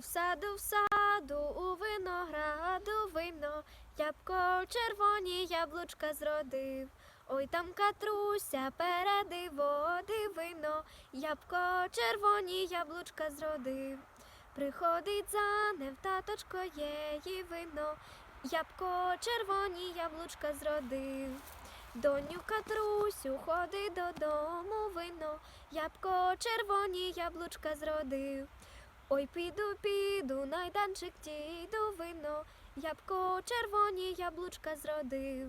В саду, в саду, у винограду вино, ябко червоні яблучка зродив. Ой, там катруся переди води вино, ябко червоні яблучка зродив. Приходить за ним таточко її вино, ябко червоні яблучка зродив. Доню Катрусю, ходи додому вино, ябко червоні яблучка зродив. Ой, піду, піду, найданчик діду вино, ябко червоні яблучка зродив.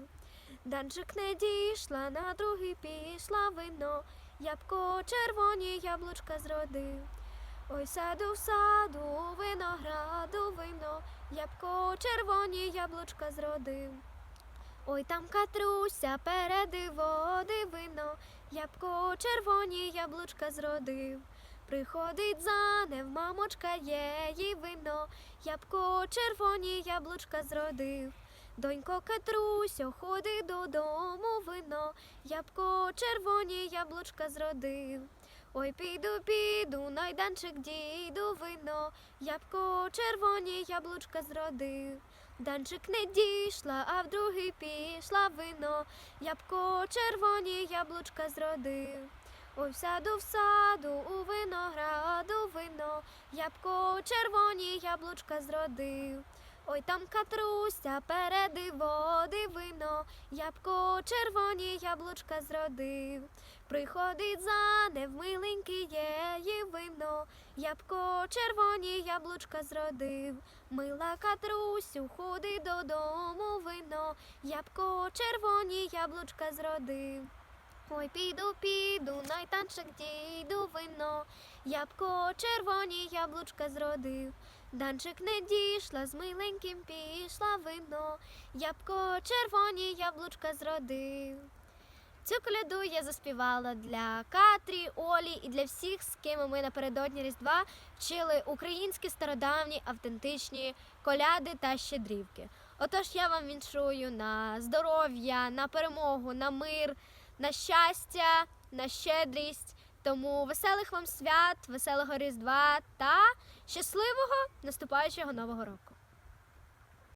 Данчик не дійшла, на другий пішла вино, ябко червоні яблучка зродив. Ой, саду, в саду, винограду вино, ябко червоні яблучка зродив. Ой, там Катруся переди води вино, ябко червоні яблучка зродив. Приходить за ним, мамочка її вино, ябко червоні яблучка зродив. Донько Катрусю, ходи додому вино, ябко червоні яблучка зродив. Ой, піду, піду, найданчик діду вино, ябко червоні яблучка зродив. Данчик не дійшла, а в другий пішла вино, ябко червоні яблучка зродив. Ой, в саду, в саду, у винограду вино, ябко червоні яблучка зродив. Ой, там Катруся переди води вино, ябко червоні яблучка зродив. Приходить за невмиленький її вино, ябко червоні яблучка зродив. Мила Катрусю, ходи додому вино, ябко червоні яблучка зродив. Ой, піду, піду, найтанчик діду вино, ябко червоні яблучка зродив. Данчик не дійшла, з миленьким пішла вино, ябко червоні яблучка зродив. Цю коляду я заспівала для Катрі, Олі і для всіх, з ким ми напередодні Різдва вчили українські стародавні автентичні коляди та щедрівки. Отож я вам віншую на здоров'я, на перемогу, на мир, на щастя, на щедрість. Тому веселих вам свят, веселого Різдва та щасливого наступаючого нового року.